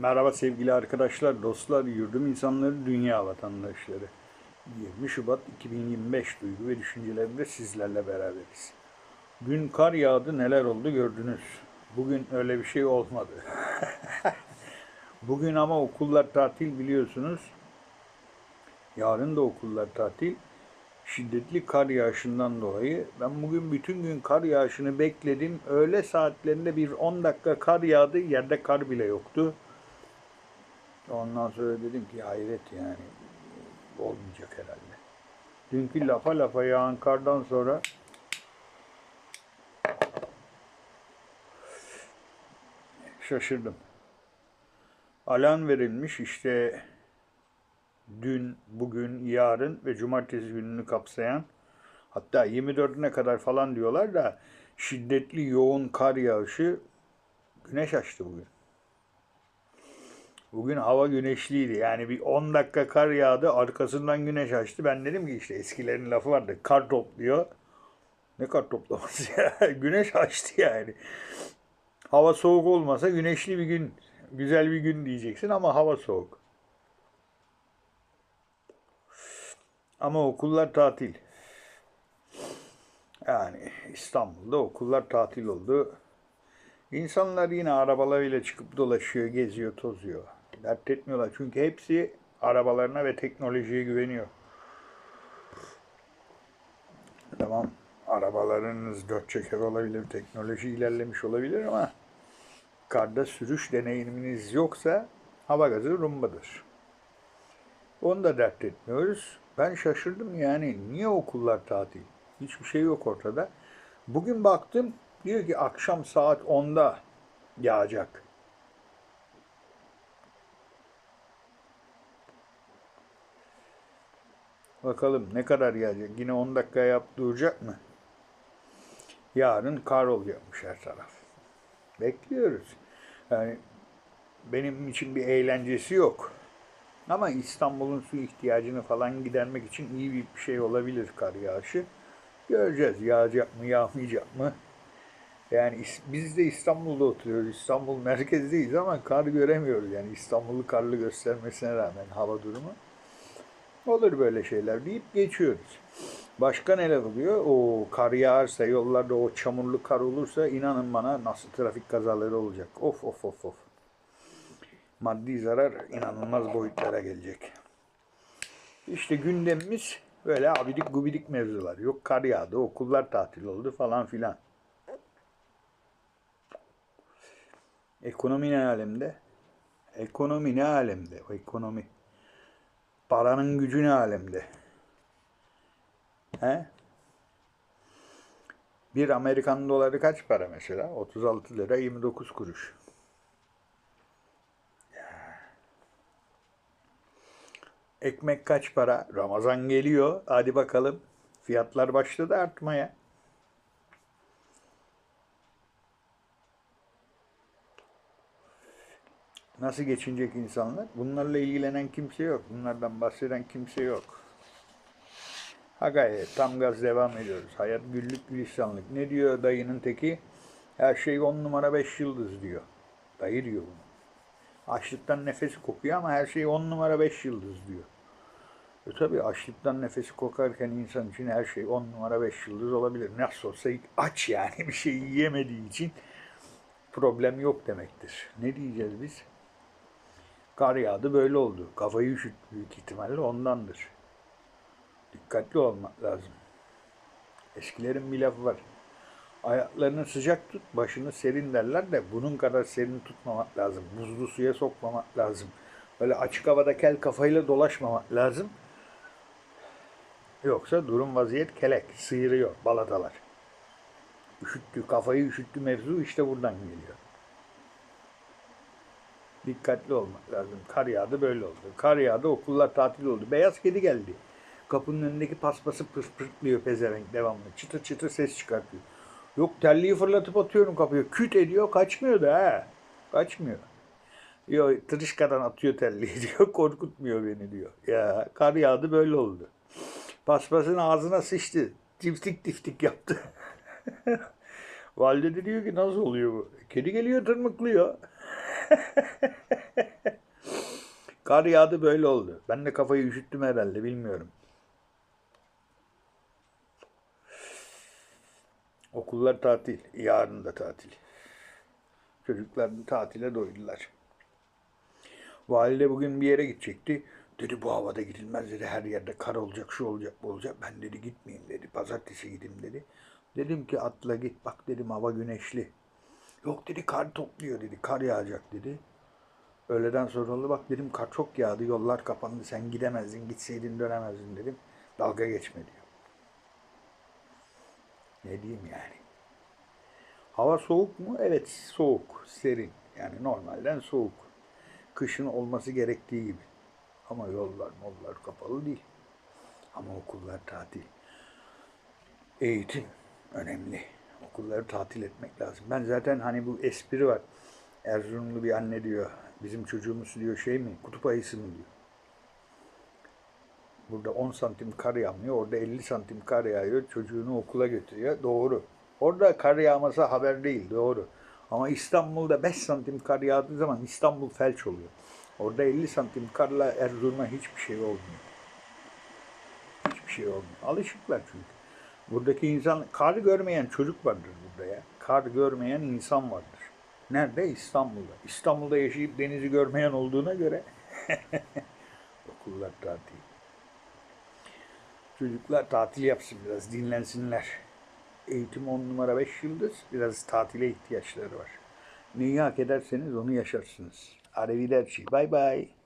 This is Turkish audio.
Merhaba sevgili arkadaşlar, dostlar, yurdum insanları, dünya vatandaşları. 20 Şubat 2025 duygu ve düşüncelerinde sizlerle beraberiz. Dün kar yağdı, neler oldu gördünüz. Bugün öyle bir şey olmadı. Bugün ama okullar tatil biliyorsunuz. Yarın da okullar tatil. Şiddetli kar yağışından dolayı ben bugün bütün gün kar yağışını bekledim. Öğle saatlerinde bir 10 dakika kar yağdı. Yerde kar bile yoktu. Ondan sonra dedim ki hayret yani olmayacak herhalde. Dünkü lafa lafa yağan kardan sonra şaşırdım. Alan verilmiş işte dün, bugün, yarın ve cumartesi gününü kapsayan hatta 24'üne kadar falan diyorlar da şiddetli yoğun kar yağışı güneş açtı bugün. Bugün hava güneşliydi. Yani bir 10 dakika kar yağdı. Arkasından güneş açtı. Ben dedim ki işte eskilerin lafı vardı. Kar topluyor. Ne kar toplaması ya? güneş açtı yani. Hava soğuk olmasa güneşli bir gün, güzel bir gün diyeceksin ama hava soğuk. Ama okullar tatil. Yani İstanbul'da okullar tatil oldu. İnsanlar yine arabalarıyla çıkıp dolaşıyor, geziyor, tozuyor. Dert etmiyorlar çünkü hepsi arabalarına ve teknolojiye güveniyor. Tamam, arabalarınız dört çeker olabilir, teknoloji ilerlemiş olabilir ama karda sürüş deneyiminiz yoksa hava gazı rumbadır. Onu da dert etmiyoruz. Ben şaşırdım yani niye okullar tatil? Hiçbir şey yok ortada. Bugün baktım diyor ki akşam saat 10'da yağacak. Bakalım ne kadar yağacak? Yine 10 dakika yap duracak mı? Yarın kar olacakmış her taraf. Bekliyoruz. Yani benim için bir eğlencesi yok. Ama İstanbul'un su ihtiyacını falan gidermek için iyi bir şey olabilir kar yağışı. Göreceğiz yağacak mı yağmayacak mı. Yani biz de İstanbul'da oturuyoruz. İstanbul merkezdeyiz ama kar göremiyoruz. Yani İstanbul'u karlı göstermesine rağmen hava durumu. Olur böyle şeyler deyip geçiyoruz. Başka neler oluyor? O kar yağarsa, yollarda o çamurlu kar olursa inanın bana nasıl trafik kazaları olacak. Of of of of. Maddi zarar inanılmaz boyutlara gelecek. İşte gündemimiz böyle abidik gubidik mevzular. Yok kar yağdı, okullar tatil oldu falan filan. Ekonomi ne alemde? Ekonomi ne alemde? O ekonomi. Paranın gücü ne alemde? He? Bir Amerikan doları kaç para mesela? 36 lira 29 kuruş. Ekmek kaç para? Ramazan geliyor. Hadi bakalım. Fiyatlar başladı artmaya. Nasıl geçinecek insanlar? Bunlarla ilgilenen kimse yok. Bunlardan bahseden kimse yok. Ha gayet tam gaz devam ediyoruz. Hayat güllük gülistanlık. Ne diyor dayının teki? Her şey on numara beş yıldız diyor. Dayı diyor bunu. Açlıktan nefesi kokuyor ama her şey on numara beş yıldız diyor. E tabi açlıktan nefesi kokarken insan için her şey on numara beş yıldız olabilir. Nasıl olsa aç yani bir şey yiyemediği için problem yok demektir. Ne diyeceğiz biz? Kar yağdı böyle oldu. Kafayı üşüttü büyük ihtimalle ondandır. Dikkatli olmak lazım. Eskilerin bir lafı var. Ayaklarını sıcak tut, başını serin derler de bunun kadar serin tutmamak lazım. Buzlu suya sokmamak lazım. Böyle açık havada kel kafayla dolaşmamak lazım. Yoksa durum vaziyet kelek, sıyırıyor balatalar. Üşüttü, kafayı üşüttü mevzu işte buradan geliyor. Dikkatli olmak lazım. Kar yağdı böyle oldu. Kar yağdı okullar tatil oldu. Beyaz kedi geldi. Kapının önündeki paspası pırt pırtlıyor pezevenk devamlı. Çıtır çıtır ses çıkartıyor. Yok terliği fırlatıp atıyorum kapıya. Küt ediyor kaçmıyor da ha. Kaçmıyor. Yok tırışkadan atıyor terliği diyor. Korkutmuyor beni diyor. Ya kar yağdı böyle oldu. Paspasın ağzına sıçtı. Tiftik tiftik yaptı. Valide de diyor ki nasıl oluyor bu? Kedi geliyor tırmıklıyor. Kar yağdı böyle oldu. Ben de kafayı üşüttüm herhalde bilmiyorum. Okullar tatil. Yarın da tatil. Çocuklar tatile doydular. Valide bugün bir yere gidecekti. Dedi bu havada gidilmez dedi. Her yerde kar olacak, şu olacak, bu olacak. Ben dedi gitmeyeyim dedi. Pazartesi gideyim dedi. Dedim ki atla git. Bak dedim hava güneşli. Yok dedi kar topluyor dedi. Kar yağacak dedi. Öğleden sonra oldu bak dedim kar çok yağdı. Yollar kapandı. Sen gidemezdin. Gitseydin dönemezdin dedim. Dalga geçme diyor. Ne diyeyim yani. Hava soğuk mu? Evet soğuk, serin. Yani normalden soğuk. Kışın olması gerektiği gibi. Ama yollar mollar kapalı değil. Ama okullar tatil. Eğitim önemli. Okulları tatil etmek lazım. Ben zaten hani bu espri var. Erzurumlu bir anne diyor. Bizim çocuğumuz diyor şey mi? Kutup ayısı mı diyor. Burada 10 santim kar yağmıyor. Orada 50 santim kar yağıyor. Çocuğunu okula götürüyor. Doğru. Orada kar yağması haber değil. Doğru. Ama İstanbul'da 5 santim kar yağdığı zaman İstanbul felç oluyor. Orada 50 santim karla Erzurum'a hiçbir şey olmuyor. Hiçbir şey olmuyor. Alışıklar çünkü. Buradaki insan, kar görmeyen çocuk vardır burada ya. Kar görmeyen insan vardır. Nerede? İstanbul'da. İstanbul'da yaşayıp denizi görmeyen olduğuna göre okullar tatil. Çocuklar tatil yapsın biraz, dinlensinler. Eğitim on numara beş yıldız, biraz tatile ihtiyaçları var. Neyi hak ederseniz onu yaşarsınız. Arrivederci, bye bye.